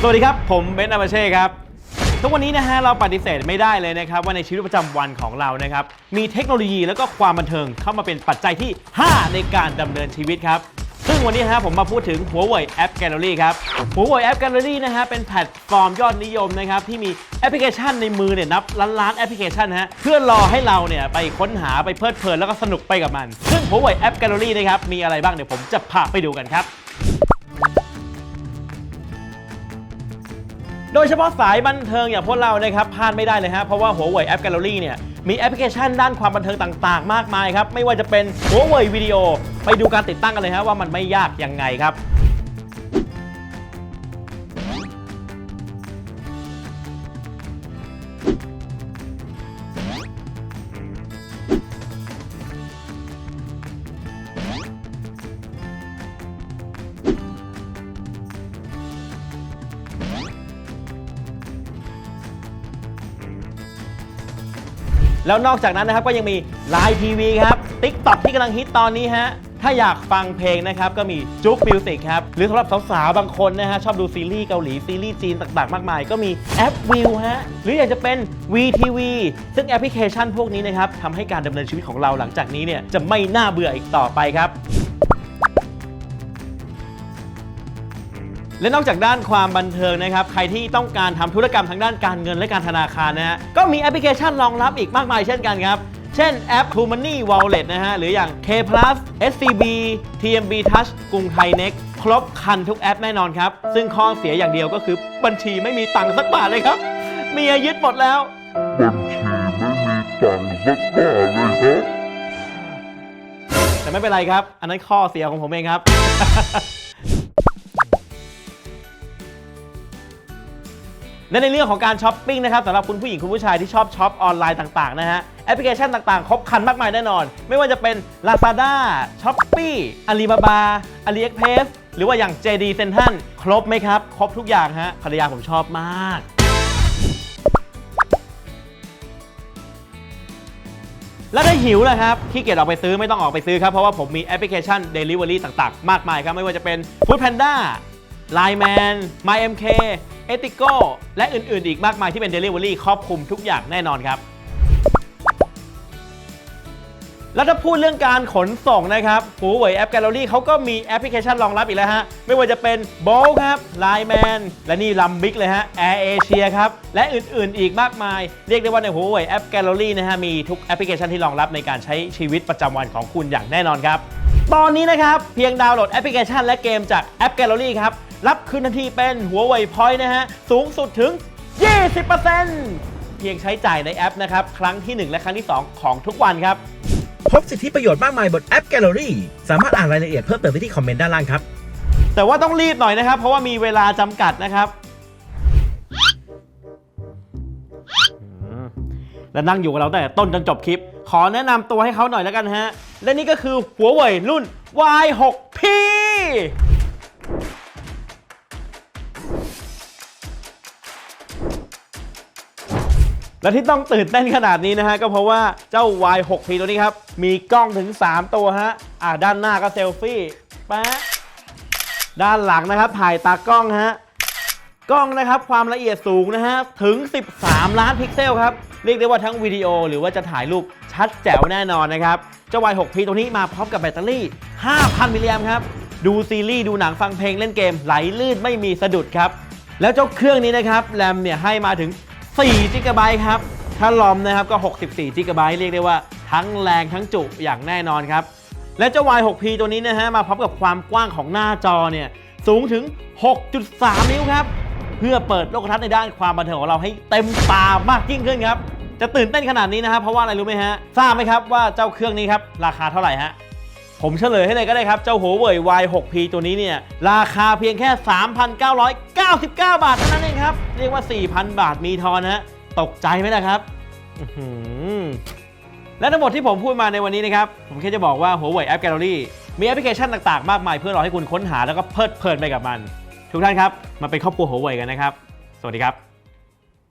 สวัสดีครับ ผมเบนซ์อามาเช่ครับ ทุกวันนี้นะฮะเราปฏิเสธไม่ได้เลยนะครับ ว่าในชีวิตประจำวันของเรานะครับ มีเทคโนโลยีแล้วก็ความบันเทิงเข้ามาเป็นปัจจัยที่ 5 ในการดำเนินชีวิตครับ ซึ่งวันนี้นะฮะผมมาพูดถึง Huawei App Gallery ครับ Huawei App Gallery นะฮะเป็นแพลตฟอร์มยอดนิยมนะครับ ที่มีแอปพลิเคชันในมือเนี่ยนับล้านล้านๆแอปพลิเคชันฮะเพื่อรอให้เราเนี่ยไปค้นหาไปเพลิดเพลินแล้วก็สนุกไปกับมัน ซึ่ง Huawei App Gallery นะครับมีอะไรบ้างเดี๋ยวผมจะพาไปดูกันครับ โดยเฉพาะสายบันเทิงอย่างพวกเรานะครับพลาดไม่ได้เลยฮะเพราะว่า Huawei App Gallery เนี่ยมีแอปพลิเคชันด้านความบันเทิงต่าง ๆ มากมายครับไม่ว่าจะเป็น Huawei Video ไปดูการติดตั้งกันเลยฮะว่ามันไม่ยากยังไงครับ แล้วนอกจากนั้นนะครับก็ยังมี Line TV ครับ TikTok ที่กำลังฮิตตอนนี้ฮะถ้าอยากฟังเพลงนะครับก็มีจุ๊กมิวสิกครับ หรือสำหรับสาวๆ บางคนนะฮะ ชอบดูซีรีส์เกาหลี ซีรีส์จีนต่างๆ มากมาย ก็มีแอปวิวฮะ หรืออยากจะเป็น VTV ซึ่งแอปพลิเคชันพวกนี้นะครับทำให้การดำเนินชีวิตของเราหลังจากนี้เนี่ย จะไม่น่าเบื่ออีกต่อไปครับ และนอกจากด้านความบันเทิงนะครับ ใครที่ต้องการทำธุรกรรมทางด้านการเงินและการธนาคารนะฮะ ก็มีแอปพลิเคชันรองรับอีกมากมายเช่นกันครับ เช่นแอป True Money Wallet นะฮะ หรืออย่าง K Plus SCB TMB Touch กรุงไทย Next ครบคันทุกแอปแน่นอนครับ ซึ่งข้อเสียอย่างเดียวก็คือบัญชีไม่มีตังค์สักบาทเลยครับเมียยึดหมดแล้ว บัญชีไม่มีตังค์สักบาทเลยครับ แต่ไม่เป็นไรครับ อันนั้นข้อเสียของผมเองครับ และในเรื่องของการช้อปปิ้งนะครับสำหรับคุณผู้หญิงคุณผู้ชายที่ชอบช็อปออนไลน์ต่างๆนะฮะแอปพลิเคชันต่างๆ ครบครันมากมายแน่นอน ไม่ว่าจะเป็น Lazada, Shopee, Alibaba, AliExpress หรือว่าอย่าง JD Central ครบไหมครับ ครบทุกอย่างฮะภรรยาผมชอบมากแล้วถ้าหิวล่ะครับขี้เกียจออกไปซื้อไม่ต้องออกไปซื้อครับ เพราะว่าผมมีแอปพลิเคชัน Delivery ต่างๆ มากมายครับ ไม่ว่าจะเป็น Food Panda Line Man MyMK Etico และอื่นๆ อีกมากมายที่เป็น Delivery ครอบคลุมทุกอย่างแน่นอนครับ แล้วถ้าพูดเรื่องการขนส่งนะครับ Huawei App Gallery เขาก็มีแอปพลิเคชันรองรับอีกแล้วฮะ ไม่ว่าจะเป็น Bolt ครับ Line Man และนี่ลำบิ๊กเลยฮะ Air Asia ครับ และอื่นๆ อีกมากมาย เรียกได้ว่าใน Huawei App Gallery นะฮะมีทุกแอปพลิเคชันที่รองรับในการใช้ชีวิตประจำวันของคุณอย่างแน่นอนครับ ตอนนี้นะครับเพียงดาวน์โหลดแอปพลิเคชันและเกมจาก App Gallery ครับ รับคืนทันทีเป็น Huawei Point นะฮะ สูงสุดถึง 20%เพียงใช้จ่ายในแอปนะครับ ครั้งที่ 1 และครั้งที่ 2 ของทุกวันครับ พบสิทธิประโยชน์มากมายบนแอป Gallery สามารถอ่านรายละเอียดเพิ่มเติมได้ที่คอมเมนต์ด้านล่างครับ แต่ว่าต้องรีบหน่อยนะครับ เพราะว่ามีเวลาจำกัดนะครับอืมและนั่งอยู่กับเราตั้งแต่ต้นจนจบคลิป ขอแนะนำตัวให้เขาหน่อยแล้วกันฮะ และนี่ก็คือหัวเว่ยรุ่น Y6P และที่ต้องตื่นเต้นขนาดนี้นะฮะ ก็เพราะว่าเจ้า Y6P ตัวนี้ครับ มีกล้องถึง 3 ตัวฮะ อ่าด้านหน้าก็เซลฟี่แปะด้านหลังนะครับ ถ่ายตากล้องฮะ กล้องนะครับ ความละเอียดสูงนะฮะ ถึง 13 ล้านพิกเซลครับ เรียกได้ว่าทั้งวิดีโอหรือว่าจะถ่ายรูป ชัดแจ๋วแน่นอนนะครับ เจ้า Y6P ตัวนี้มาพร้อมกับแบตเตอรี่ 5,000 มิลลิแอมครับ ดูซีรีส์ ดูหนังฟังเพลงเล่นเกมไหลลื่นไม่มีสะดุดครับ แล้วเจ้าเครื่องนี้นะครับแรมเนี่ยให้มาถึง4 g b ครับ ถ้าลอมนะครับก็ 64 g b เรียกได้ว่าทั้งแรงทั้งจุอย่างแน่นอนครับ และเจ้า Y6P ตัวนี้นะฮะมาพร้อมกับความกว้างของหน้าจอเนี่ยสูงถึง 6.3 นิ้วครับ เพื่อเปิดโลกทัศน์ในด้านความบันเทิงของเราให้เต็มตามากยิ่งขึ้นครับ จะตื่นเต้นขนาดนี้นะครับเพราะว่าอะไรรู้ไหมฮะทราบไหมครับว่าเจ้าเครื่องนี้ครับราคาเท่าไหร่ฮะผมเฉลยให้เลยก็ได้ครับ เจ้า Huawei Y6P ตัวนี้เนี่ย ราคาเพียงแค่ 3,999 บาทเท่านั้นเองครับ เรียกว่า 4,000 บาทมีทอนฮะตกใจไหมล่ะครับและทั้งหมดที่ผมพูดมาในวันนี้นะครับ ผมแค่จะบอกว่า Huawei App Gallery มีแอปพลิเคชันต่างๆ มากมายเพื่อรอให้คุณค้นหาแล้วก็เพลิดเพลินไปกับมัน ทุกท่านครับมาเป็นครอบครัว Huawei กันนะครับ สวัสดีครับ